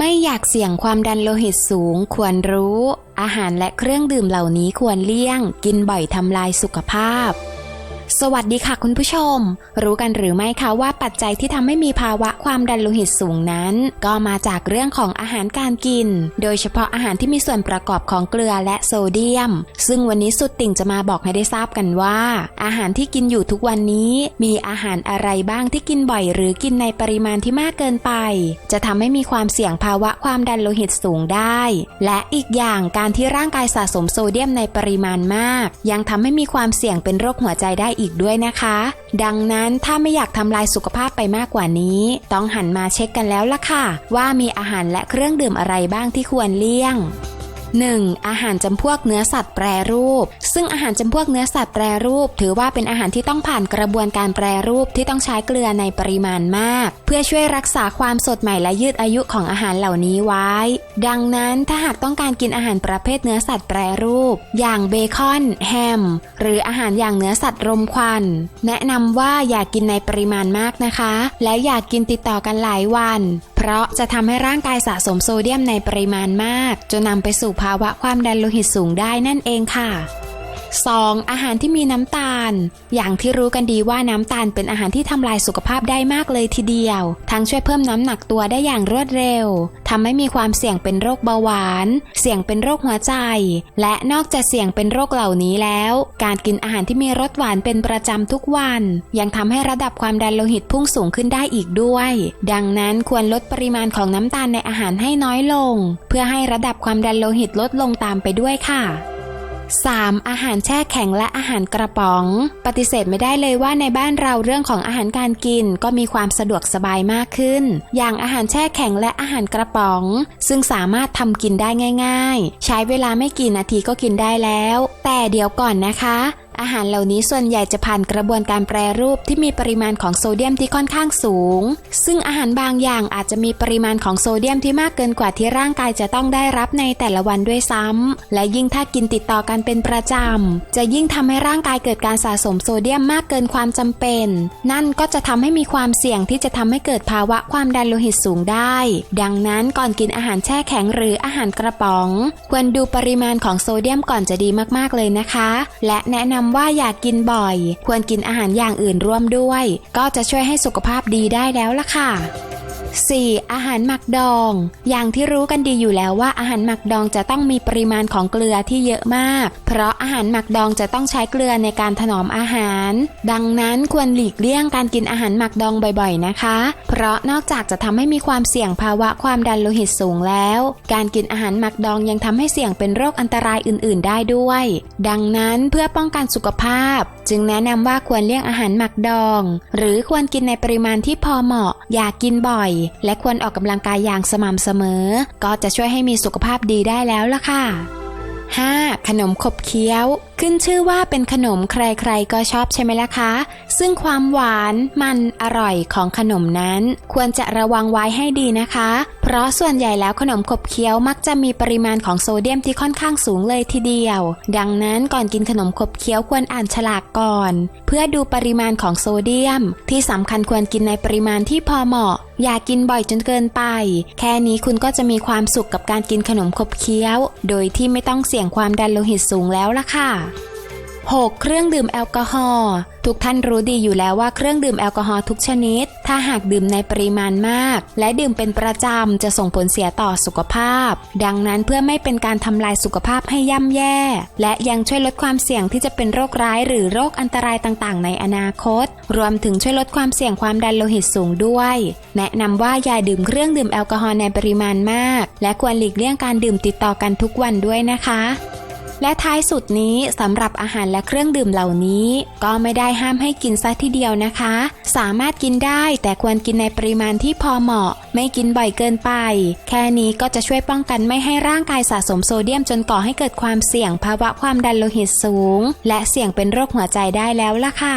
ไม่อยากเสี่ยงความดันโลหิตสูงควรรู้ อาหารและเครื่องดื่มเหล่านี้ควรเลี่ยง กินบ่อยทำลายสุขภาพ สวัสดีค่ะคุณผู้ชม รู้กันหรือไม่คะว่าปัจจัยที่ทำให้มีภาวะความดันโลหิตสูงนั้น ก็มาจากเรื่องของอาหารการกิน โดยเฉพาะอาหารที่มีส่วนประกอบของเกลือและโซเดียม ซึ่งวันนี้สุดติ่งจะมาบอกให้ได้ทราบกันว่า อาหารที่กินอยู่ทุกวันนี้ มีอาหารอะไรบ้างที่กินบ่อย หรือกินในปริมาณที่มากเกินไป จะทำให้มีความเสี่ยงภาวะความดันโลหิตสูงได้ และอีกอย่างการที่ร่างกายสะสมโซเดียมในปริมาณมาก ยังทำให้มีความเสี่ยงเป็นโรคหัวใจได้อีกด้วยนะคะ ดังนั้นถ้าไม่อยากทำลายสุขภาพไปมากกว่านี้ ต้องหันมาเช็คกันแล้วล่ะค่ะ ว่ามีอาหารและเครื่องดื่มอะไรบ้างที่ควรเลี่ยง 1. อาหารจำพวกเนื้อสัตว์แปรรูป ซึ่งอาหารจำพวกเนื้อสัตว์แปรรูป ถือว่าเป็นอาหารที่ต้องผ่านกระบวนการแปรรูปที่ต้องใช้เกลือในปริมาณมาก เพื่อช่วยรักษาความสดใหม่และยืดอายุของอาหารเหล่านี้ไว้ ดังนั้นถ้าหากต้องการกินอาหารประเภทเนื้อสัตว์แปรรูป อย่างเบคอน แฮม หรืออาหารอย่างเนื้อสัตว์รมควัน แนะนำว่าอย่ากกินในปริมาณมากนะคะ และอย่ากกินติดต่อกันหลายวันเพราะจะทำให้ร่างกายสะสมโซเดียมในปริมาณมาก จนนำไปสู่ภาวะความดันโลหิตสูงได้นั่นเองค่ะ 2. อาหารที่มีน้ำตาล อย่างที่รู้กันดีว่าน้ำตาลเป็นอาหารที่ทำลายสุขภาพได้มากเลยทีเดียว ทั้งช่วยเพิ่มน้ำหนักตัวได้อย่างรวดเร็วทำให้มีความเสี่ยงเป็นโรคเบาหวาน เสี่ยงเป็นโรคหัวใจ และนอกจากเสี่ยงเป็นโรคเหล่านี้แล้ว การกินอาหารที่มีรสหวานเป็นประจำทุกวัน ยังทำให้ระดับความดันโลหิตพุ่งสูงขึ้นได้อีกด้วย ดังนั้นควรลดปริมาณของน้ำตาลในอาหารให้น้อยลง เพื่อให้ระดับความดันโลหิตลดลงตามไปด้วยค่ะ 3. อาหารแช่แข็งและอาหารกระป๋อง ปฏิเสธไม่ได้เลยว่าในบ้านเราเรื่องของอาหารการกินก็มีความสะดวกสบายมากขึ้น อย่างอาหารแช่แข็งและอาหารกระป๋อง ซึ่งสามารถทำกินได้ง่าย ๆ ใช้เวลาไม่กี่นาทีก็กินได้แล้ว แต่เดี๋ยวก่อนนะคะ อาหารเหล่านี้ส่วนใหญ่จะผ่านกระบวนการแปรรูปที่มีปริมาณของโซเดียมที่ค่อนข้างสูง ซึ่งอาหารบางอย่างอาจจะมีปริมาณของโซเดียมที่มากเกินกว่าที่ร่างกายจะต้องได้รับในแต่ละวันด้วยซ้ำและยิ่งถ้ากินติดต่อกันเป็นประจำ จะยิ่งทำให้ร่างกายเกิดการสะสมโซเดียมมากเกินความจำเป็น นั่นก็จะทำให้มีความเสี่ยงที่จะทำให้เกิดภาวะความดันโลหิตสูงได้ ดังนั้นก่อนกินอาหารแช่แข็งหรืออาหารกระป๋อง ควรดูปริมาณของโซเดียมก่อนจะดีมากๆเลยนะคะ และแนะนำว่าอยากกินบ่อย ควรกินอาหารอย่างอื่นร่วมด้วย ก็จะช่วยให้สุขภาพดีได้แล้วล่ะค่ะ 4. อาหารหมักดอง อย่างที่รู้กันดีอยู่แล้วว่าอาหารหมักดองจะต้องมีปริมาณของเกลือที่เยอะมาก เพราะอาหารหมักดองจะต้องใช้เกลือในการถนอมอาหาร ดังนั้นควรหลีกเลี่ยงการกินอาหารหมักดองบ่อยๆนะคะ เพราะนอกจากจะทำให้มีความเสี่ยงภาวะความดันโลหิตสูงแล้ว การกินอาหารหมักดองยังทำให้เสี่ยงเป็นโรคอันตรายอื่น ๆ ได้ด้วย ดังนั้นเพื่อป้องกันสุขภาพ จึงแนะนำว่าควรเลี่ยงอาหารหมักดอง หรือควรกินในปริมาณที่พอเหมาะ อย่ากกินบ่อยและควรออกกำลังกายอย่างสม่ำเสมอ ก็จะช่วยให้มีสุขภาพดีได้แล้วล่ะค่ะ 5. ขนมขบเคี้ยว ขึ้นชื่อว่าเป็นขนมใครๆ ก็ชอบใช่ไหมล่ะคะ ซึ่งความหวานมันอร่อยของขนมนั้น ควรจะระวังไว้ให้ดีนะคะ เพราะส่วนใหญ่แล้วขนมขบเคี้ยวมักจะมีปริมาณของโซเดียมที่ค่อนข้างสูงเลยทีเดียว ดังนั้นก่อนกินขนมขบเคี้ยวควรอ่านฉลากก่อน เพื่อดูปริมาณของโซเดียม ที่สำคัญควรกินในปริมาณที่พอเหมาะ อย่ากินบ่อยจนเกินไป แค่นี้คุณก็จะมีความสุขกับการกินขนมขบเคี้ยว โดยที่ไม่ต้องเสี่ยงความดันโลหิตสูงแล้วล่ะค่ะ 6. เครื่องดื่มแอลกอฮอล์ทุกท่านรู้ดีอยู่แล้วว่าเครื่องดื่มแอลกอฮอล์ทุกชนิด ถ้าหากดื่มในปริมาณมาก และดื่มเป็นประจำจะส่งผลเสียต่อสุขภาพ ดังนั้นเพื่อไม่เป็นการทำลายสุขภาพให้ย่ำแย่ และยังช่วยลดความเสี่ยงที่จะเป็นโรคร้ายหรือโรคอันตรายต่างๆ ในอนาคต รวมถึงช่วยลดความเสี่ยงความดันโลหิตสูงด้วย แนะนำว่าอย่าดื่มเครื่องดื่มแอลกอฮอล์ในปริมาณมาก และควรหลีกเลี่ยงการดื่มติดต่อกันทุกวันด้วยนะคะ และท้ายสุดนี้สำหรับอาหารและเครื่องดื่มเหล่านี้ ก็ไม่ได้ห้ามให้กินซะทีเดียวนะคะ สามารถกินได้แต่ควรกินในปริมาณที่พอเหมาะ ไม่กินบ่อยเกินไป แค่นี้ก็จะช่วยป้องกันไม่ให้ร่างกายสะสมโซเดียมจนก่อให้เกิดความเสี่ยงภาวะความดันโลหิตสูง และเสี่ยงเป็นโรคหัวใจได้แล้วล่ะค่ะ